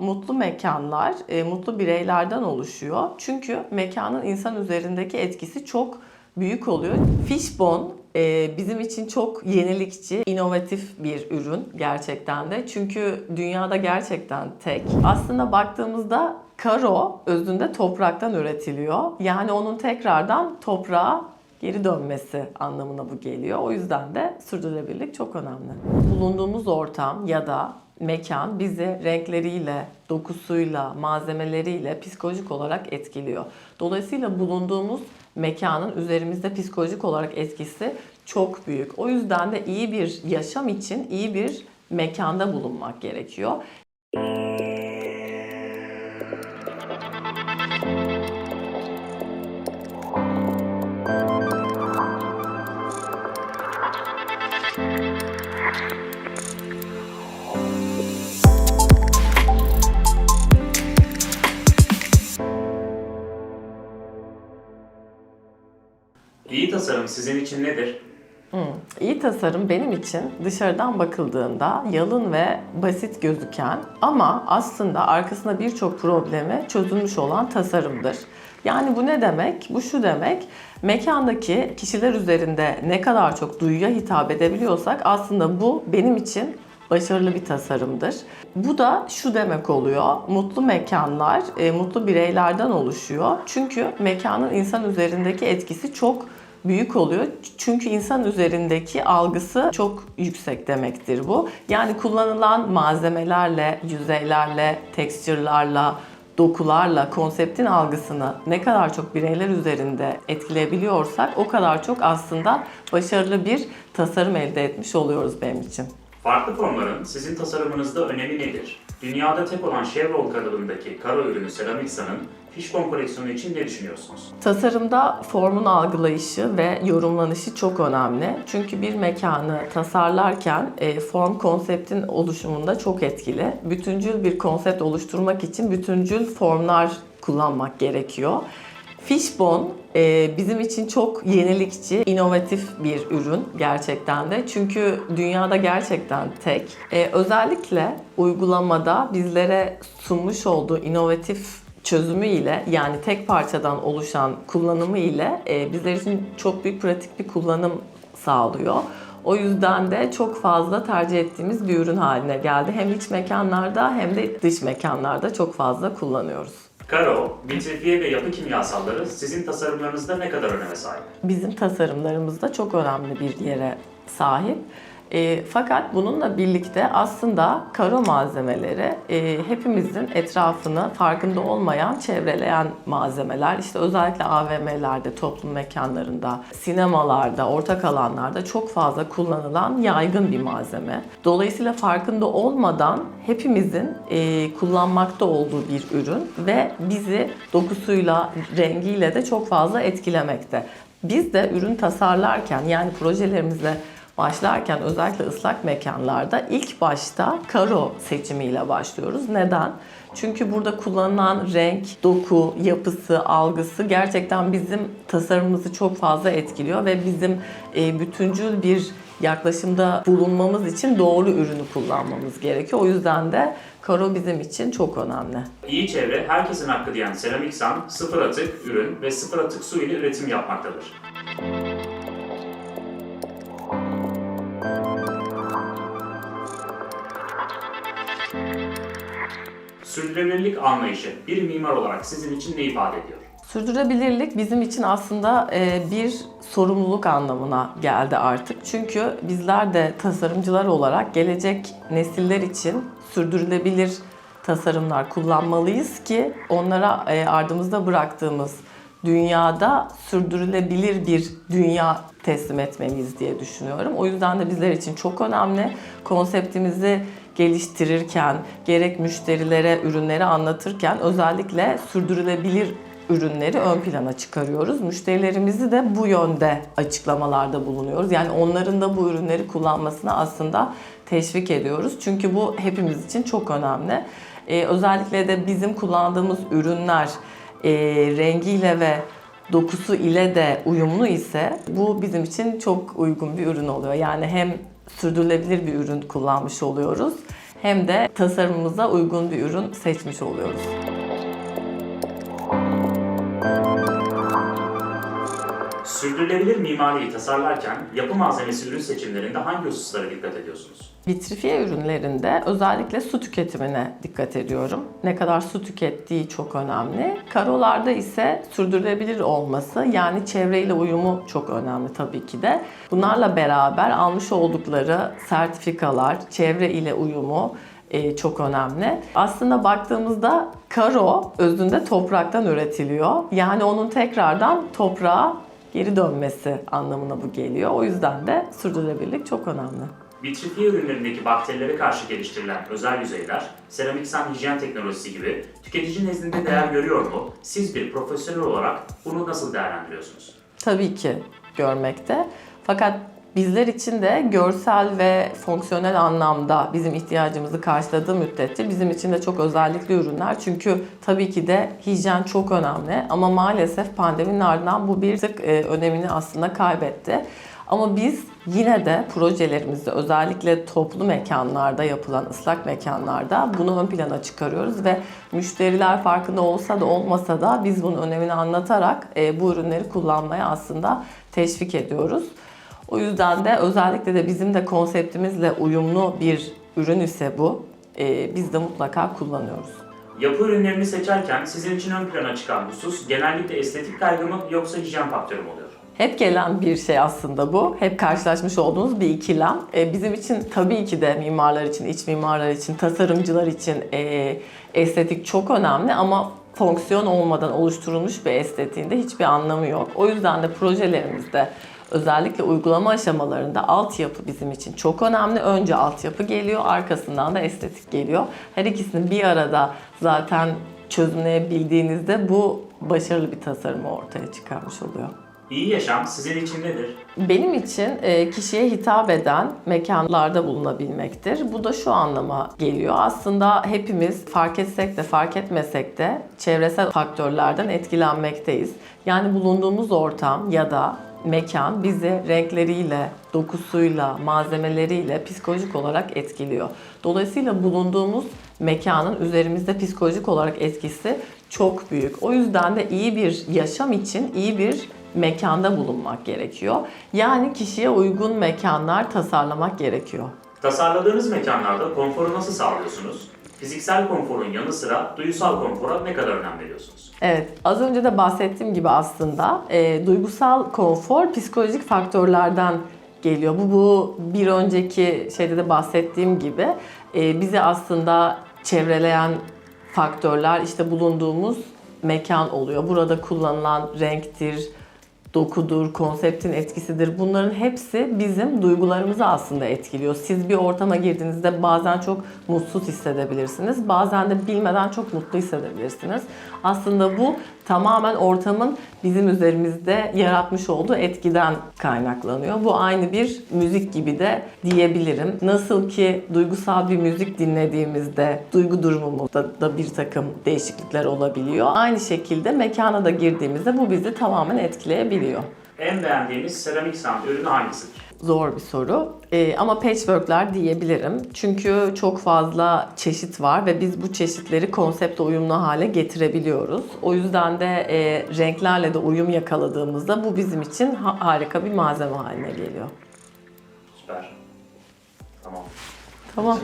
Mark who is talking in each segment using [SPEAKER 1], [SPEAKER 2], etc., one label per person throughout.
[SPEAKER 1] Mutlu mekanlar e, mutlu bireylerden oluşuyor. Çünkü mekanın insan üzerindeki etkisi çok büyük oluyor. Fishbone e, bizim için çok yenilikçi, inovatif bir ürün gerçekten de. Çünkü dünyada gerçekten tek. Aslında baktığımızda karo özünde topraktan üretiliyor. Yani onun tekrardan toprağa geri dönmesi anlamına bu geliyor. O yüzden de sürdürülebilirlik çok önemli. Bulunduğumuz ortam ya da mekan bizi renkleriyle, dokusuyla, malzemeleriyle psikolojik olarak etkiliyor. Dolayısıyla bulunduğumuz mekanın üzerimizde psikolojik olarak etkisi çok büyük. O yüzden de iyi bir yaşam için iyi bir mekanda bulunmak gerekiyor.
[SPEAKER 2] İyi tasarım sizin için nedir?
[SPEAKER 1] İyi tasarım benim için dışarıdan bakıldığında yalın ve basit gözüken ama aslında arkasında birçok problemi çözülmüş olan tasarımdır. Yani bu ne demek? Bu şu demek. Mekandaki kişiler üzerinde ne kadar çok duyuya hitap edebiliyorsak aslında bu benim için başarılı bir tasarımdır. Bu da şu demek oluyor. Mutlu mekanlar e, mutlu bireylerden oluşuyor. Çünkü mekanın insan üzerindeki etkisi çok büyük oluyor. Çünkü insan üzerindeki algısı çok yüksek demektir bu. Yani kullanılan malzemelerle, yüzeylerle, tekstürlerle, dokularla konseptin algısını ne kadar çok bireyler üzerinde etkileyebiliyorsak o kadar çok aslında başarılı bir tasarım elde etmiş oluyoruz benim için.
[SPEAKER 2] Farklı formların sizin tasarımınızda önemi nedir? Dünyada tek olan Chevrolet kalıbındaki karo ürünü Ceramixa'nın Fishbone koleksiyonu için ne düşünüyorsunuz?
[SPEAKER 1] Tasarımda formun algılayışı ve yorumlanışı çok önemli. Çünkü bir mekanı tasarlarken e, form konseptin oluşumunda çok etkili. Bütüncül bir konsept oluşturmak için bütüncül formlar kullanmak gerekiyor. Fishbone e, bizim için çok yenilikçi, inovatif bir ürün gerçekten de. Çünkü dünyada gerçekten tek. E, özellikle uygulamada bizlere sunmuş olduğu inovatif çözümü ile yani tek parçadan oluşan kullanımı ile e, bizler için çok büyük pratik bir kullanım sağlıyor. O yüzden de çok fazla tercih ettiğimiz bir ürün haline geldi. Hem iç mekanlarda hem de dış mekanlarda çok fazla kullanıyoruz.
[SPEAKER 2] Karo, vitrifiye ve yapı kimyasalları sizin tasarımlarınızda ne kadar öneme sahip?
[SPEAKER 1] bizim tasarımlarımızda çok önemli bir yere sahip. E, fakat bununla birlikte aslında karo malzemeleri e, hepimizin etrafını farkında olmayan çevreleyen malzemeler. İşte özellikle AVM'lerde, toplum mekanlarında, sinemalarda, ortak alanlarda çok fazla kullanılan yaygın bir malzeme. Dolayısıyla farkında olmadan hepimizin e, kullanmakta olduğu bir ürün ve bizi dokusuyla, rengiyle de çok fazla etkilemekte. Biz de ürün tasarlarken yani projelerimizle başlarken özellikle ıslak mekanlarda ilk başta karo seçimiyle başlıyoruz. Neden? Çünkü burada kullanılan renk, doku, yapısı, algısı gerçekten bizim tasarımımızı çok fazla etkiliyor ve bizim e, bütüncül bir yaklaşımda bulunmamız için doğru ürünü kullanmamız gerekiyor. O yüzden de karo bizim için çok önemli.
[SPEAKER 2] İyi çevre herkesin hakkı diyen Ceramixan, sıfır atık ürün ve sıfır atık su ile üretim yapmaktadır. Sürdürülebilirlik anlayışı bir mimar olarak sizin için ne ifade ediyor?
[SPEAKER 1] Sürdürülebilirlik bizim için aslında e, bir sorumluluk anlamına geldi artık. Çünkü bizler de tasarımcılar olarak gelecek nesiller için sürdürülebilir tasarımlar kullanmalıyız ki onlara e, ardımızda bıraktığımız dünyada sürdürülebilir bir dünya teslim etmeliyiz diye düşünüyorum. O yüzden de bizler için çok önemli. Konseptimizi geliştirirken, gerek müşterilere ürünleri anlatırken özellikle sürdürülebilir ürünleri ön plana çıkarıyoruz. Müşterilerimizi de bu yönde açıklamalarda bulunuyoruz. Yani onların da bu ürünleri kullanmasına aslında teşvik ediyoruz. Çünkü bu hepimiz için çok önemli. Ee, özellikle de bizim kullandığımız ürünler e, rengiyle ve dokusu ile de uyumlu ise bu bizim için çok uygun bir ürün oluyor. Yani hem sürdürülebilir bir ürün kullanmış oluyoruz hem de tasarımımıza uygun bir ürün seçmiş oluyoruz.
[SPEAKER 2] Sürdürülebilir mimariyi tasarlarken yapı malzemesi ürün seçimlerinde hangi hususlara dikkat ediyorsunuz?
[SPEAKER 1] Vitrifiye ürünlerinde özellikle su tüketimine dikkat ediyorum. Ne kadar su tükettiği çok önemli. Karolarda ise sürdürülebilir olması yani çevreyle uyumu çok önemli tabii ki de. Bunlarla beraber almış oldukları sertifikalar, çevre ile uyumu e, çok önemli. Aslında baktığımızda karo özünde topraktan üretiliyor. Yani onun tekrardan toprağa geri dönmesi anlamına bu geliyor. O yüzden de sürdürülebilirlik çok önemli.
[SPEAKER 2] Vitrifiye ürünlerindeki bakterilere karşı geliştirilen özel yüzeyler, seramik san hijyen teknolojisi gibi tüketici nezdinde değer görüyor mu? Siz bir profesyonel olarak bunu nasıl değerlendiriyorsunuz?
[SPEAKER 1] tabii ki görmekte. Fakat bizler için de görsel ve fonksiyonel anlamda bizim ihtiyacımızı karşıladığı müddetçe bizim için de çok özellikli ürünler. Çünkü tabii ki de hijyen çok önemli ama maalesef pandeminin ardından bu bir tık e, önemini aslında kaybetti. Ama biz yine de projelerimizde özellikle toplu mekanlarda yapılan ıslak mekanlarda bunu ön plana çıkarıyoruz ve müşteriler farkında olsa da olmasa da biz bunun önemini anlatarak e, bu ürünleri kullanmaya aslında teşvik ediyoruz. O yüzden de özellikle de bizim de konseptimizle uyumlu bir ürün ise bu. e, biz de mutlaka kullanıyoruz.
[SPEAKER 2] Yapı ürünlerini seçerken sizin için ön plana çıkan husus genellikle estetik kaygı mı yoksa hijyen faktörü mü oluyor?
[SPEAKER 1] Hep gelen bir şey aslında bu. Hep karşılaşmış olduğumuz bir ikilem. E, bizim için tabii ki de mimarlar için, iç mimarlar için, tasarımcılar için e, estetik çok önemli ama fonksiyon olmadan oluşturulmuş bir estetiğinde hiçbir anlamı yok. O yüzden de projelerimizde özellikle uygulama aşamalarında altyapı bizim için çok önemli. Önce altyapı geliyor, arkasından da estetik geliyor. Her ikisini bir arada zaten çözümleyebildiğinizde bu başarılı bir tasarımı ortaya çıkarmış oluyor.
[SPEAKER 2] İyi yaşam sizin için nedir?
[SPEAKER 1] Benim için e, kişiye hitap eden mekanlarda bulunabilmektir. Bu da şu anlama geliyor. Aslında hepimiz fark etsek de fark etmesek de çevresel faktörlerden etkilenmekteyiz. Yani bulunduğumuz ortam ya da mekan bizi renkleriyle, dokusuyla, malzemeleriyle psikolojik olarak etkiliyor. Dolayısıyla bulunduğumuz mekanın üzerimizde psikolojik olarak etkisi çok büyük. O yüzden de iyi bir yaşam için iyi bir mekanda bulunmak gerekiyor. Yani kişiye uygun mekanlar tasarlamak gerekiyor.
[SPEAKER 2] Tasarladığınız mekanlarda konforu nasıl sağlıyorsunuz? Fiziksel konforun yanı sıra duysal konfora ne kadar önem veriyorsunuz?
[SPEAKER 1] Evet, az önce de bahsettiğim gibi aslında e, duygusal konfor psikolojik faktörlerden geliyor. Bu, bu bir önceki şeyde de bahsettiğim gibi e, bizi aslında çevreleyen faktörler işte bulunduğumuz mekan oluyor. Burada kullanılan renktir, dokudur, konseptin etkisidir. Bunların hepsi bizim duygularımızı aslında etkiliyor. Siz bir ortama girdiğinizde bazen çok mutsuz hissedebilirsiniz. Bazen de bilmeden çok mutlu hissedebilirsiniz. Aslında bu tamamen ortamın bizim üzerimizde yaratmış olduğu etkiden kaynaklanıyor. Bu aynı bir müzik gibi de diyebilirim. Nasıl ki duygusal bir müzik dinlediğimizde duygu durumumuzda da bir takım değişiklikler olabiliyor. Aynı şekilde mekana da girdiğimizde bu bizi tamamen etkileyebiliyor.
[SPEAKER 2] En beğendiğiniz seramik sand ürünü hangisidir?
[SPEAKER 1] Zor bir soru Ee, ama patchworkler diyebilirim. Çünkü çok fazla çeşit var ve biz bu çeşitleri konsepte uyumlu hale getirebiliyoruz. O yüzden de e, renklerle de uyum yakaladığımızda bu bizim için ha- harika bir malzeme haline geliyor.
[SPEAKER 2] Süper. Tamam.
[SPEAKER 1] Tamam.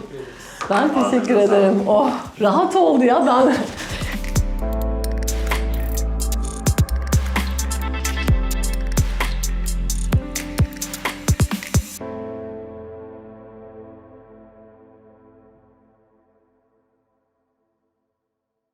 [SPEAKER 1] Ben teşekkür ederim. Oh, rahat oldu ya. Ben